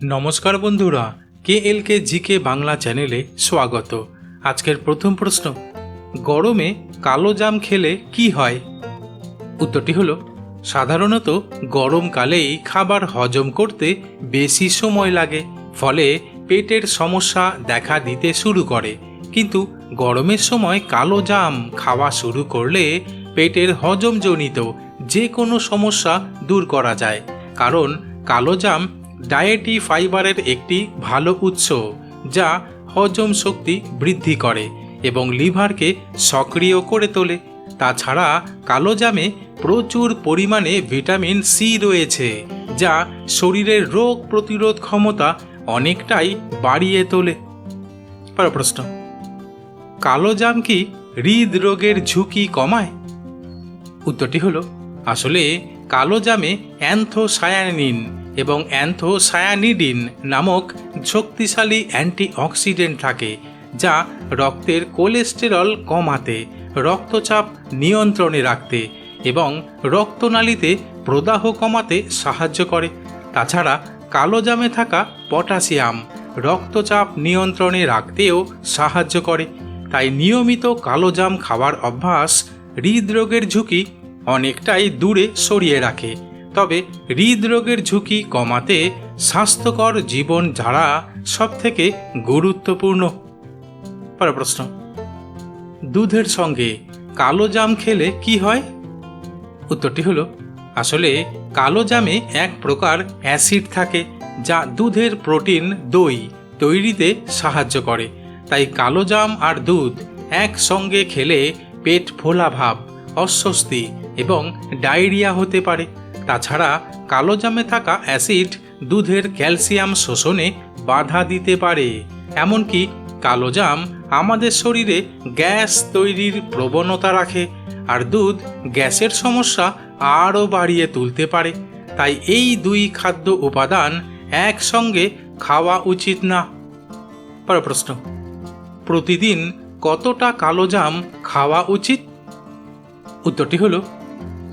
নমস্কার বন্ধুরা কে এল কে জিকে বাংলা চ্যানেলে স্বাগত। আজকের প্রথম প্রশ্ন, গরমে কালো জাম খেলে কি হয়? উত্তরটি হলো, সাধারণত গরমকালেই খাবার হজম করতে বেশি সময় লাগে, ফলে পেটের সমস্যা দেখা দিতে শুরু করে। কিন্তু গরমের সময় কালো জাম খাওয়া শুরু করলে পেটের হজমজনিত যে কোনো সমস্যা দূর করা যায়, কারণ কালো জাম ডায়েটি ফাইবারের একটি ভালো উৎস যা হজম শক্তি বৃদ্ধি করে এবং লিভারকে সক্রিয় করে তোলে। তাছাড়া কালো জামে প্রচুর পরিমাণে ভিটামিন সি রয়েছে, যা শরীরের রোগ প্রতিরোধ ক্ষমতা অনেকটাই বাড়িয়ে তোলে। প্রশ্ন, কালো জাম কি হৃদরোগের ঝুঁকি কমায়? উত্তরটি হলো, আসলে কালো জামে অ্যান্থোসায়ানিন এবং অ্যান্থোসায়ানিডিন নামক শক্তিশালী অ্যান্টিঅক্সিডেন্ট থাকে, যা রক্তের কোলেস্টেরল কমাতে, রক্তচাপ নিয়ন্ত্রণে রাখতে এবং রক্তনালীতে প্রদাহ কমাতে সাহায্য করে। তাছাড়া কালো জামে থাকা পটাশিয়াম রক্তচাপ নিয়ন্ত্রণে রাখতেও সাহায্য করে। তাই নিয়মিত কালো জাম খাওয়ার অভ্যাস হৃদরোগের ঝুঁকি অনেকটাই দূরে সরিয়ে রাখে। তবে হৃদরোগের ঝুঁকি কমাতে স্বাস্থ্যকর জীবন যারা সবথেকে গুরুত্বপূর্ণ। পরের প্রশ্ন, দুধের সঙ্গে কালো জাম খেলে কি হয়? উত্তরটি হলো, আসলে কালো জামে এক প্রকার অ্যাসিড থাকে যা দুধের প্রোটিন দই তৈরিতে সাহায্য করে। তাই কালো জাম আর দুধ একসঙ্গে খেলে পেট ফোলা ভাব, অস্বস্তি এবং ডায়রিয়া হতে পারে। তাছাড়া কালো জামে থাকা অ্যাসিড দুধের ক্যালসিয়াম শোষণে বাধা দিতে পারে। এমনকি কালো জাম আমাদের শরীরে গ্যাস তৈরির প্রবণতা রাখে, আর দুধ গ্যাসের সমস্যা আরও বাড়িয়ে তুলতে পারে। তাই এই দুই খাদ্য উপাদান একসঙ্গে খাওয়া উচিত না। পরের প্রশ্ন, প্রতিদিন কতটা কালো জাম খাওয়া উচিত? উত্তরটি হলো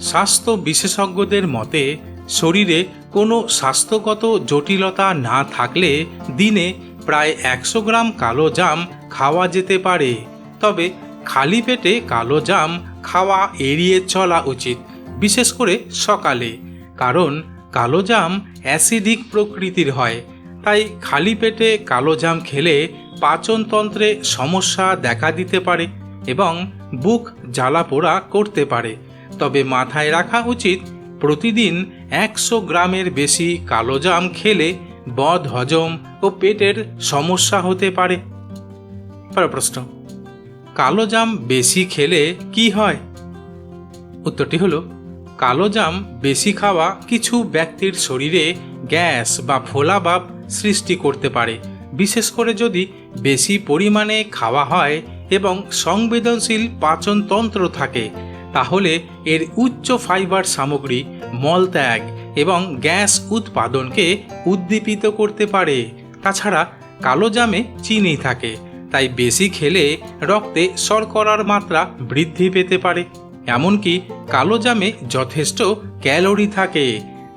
স্বাস্থ্য বিশেষজ্ঞদের মতে, শরীরে কোনো স্বাস্থ্যগত জটিলতা না থাকলে দিনে প্রায় একশো গ্রাম কালো জাম খাওয়া যেতে পারে। তবে খালি পেটে কালো জাম খাওয়া এড়িয়ে চলা উচিত, বিশেষ করে সকালে। কারণ কালো জাম অ্যাসিডিক প্রকৃতির হয়, তাই খালি পেটে কালো জাম খেলে পাচনতন্ত্রে সমস্যা দেখা দিতে পারে এবং বুক জ্বালা পোড়া করতে পারে। তবে মাথায় রাখা উচিত, প্রতিদিন একশো গ্রামের বেশি কালো জাম খেলে বদ হজম ও পেটের সমস্যা হতে পারে। প্রশ্ন কালো জাম বেশি খেলে কি হয়? উত্তরটি হলো, কালো জাম বেশি খাওয়া কিছু ব্যক্তির শরীরে গ্যাস বা ফোলা ভাব সৃষ্টি করতে পারে, বিশেষ করে যদি বেশি পরিমাণে খাওয়া হয় এবং সংবেদনশীল পাচনতন্ত্র থাকে তাহলে এর উচ্চ ফাইবার সামগ্রী মলত্যাগ এবং গ্যাস উৎপাদনকে উদ্দীপিত করতে পারে। তাছাড়া কালো জামে চিনি থাকে, তাই বেশি খেলে রক্তে শর্করার মাত্রা বৃদ্ধি পেতে পারে। এমনকি কালো জামে যথেষ্ট ক্যালোরি থাকে,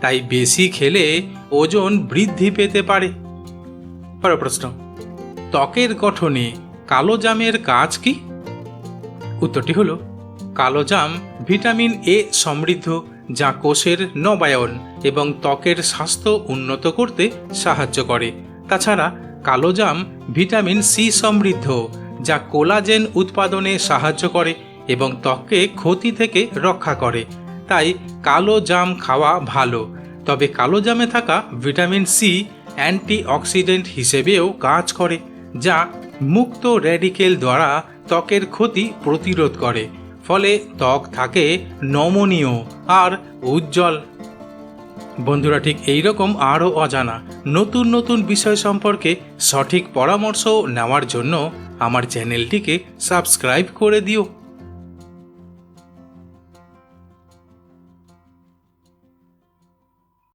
তাই বেশি খেলে ওজন বৃদ্ধি পেতে পারে। পরের প্রশ্ন, ত্বকের গঠনে কালো জামের কাজ কি? উত্তরটি হলো কালো জাম, ভিটামিন এ সমৃদ্ধ, যা কোষের নবায়ন এবং ত্বকের স্বাস্থ্য উন্নত করতে সাহায্য করে। তাছাড়া কালো জাম, ভিটামিন সি সমৃদ্ধ, যা কোলাজেন উৎপাদনে সাহায্য করে এবং ত্বককে ক্ষতি থেকে রক্ষা করে। তাই কালো জাম খাওয়া ভালো। তবে কালো জামে থাকা ভিটামিন সি অ্যান্টিঅক্সিডেন্ট হিসেবেও কাজ করে, যা মুক্ত র্যাডিকেল দ্বারা ত্বকের ক্ষতি প্রতিরোধ করে। ফলে ত্বক থাকে নমনীয় আর উজ্জ্বল। বন্ধুরা, ঠিক এই রকম আরও অজানা নতুন নতুন বিষয় সম্পর্কে সঠিক পরামর্শ নেওয়ার জন্য আমার চ্যানেলটিকে সাবস্ক্রাইব করে দিও।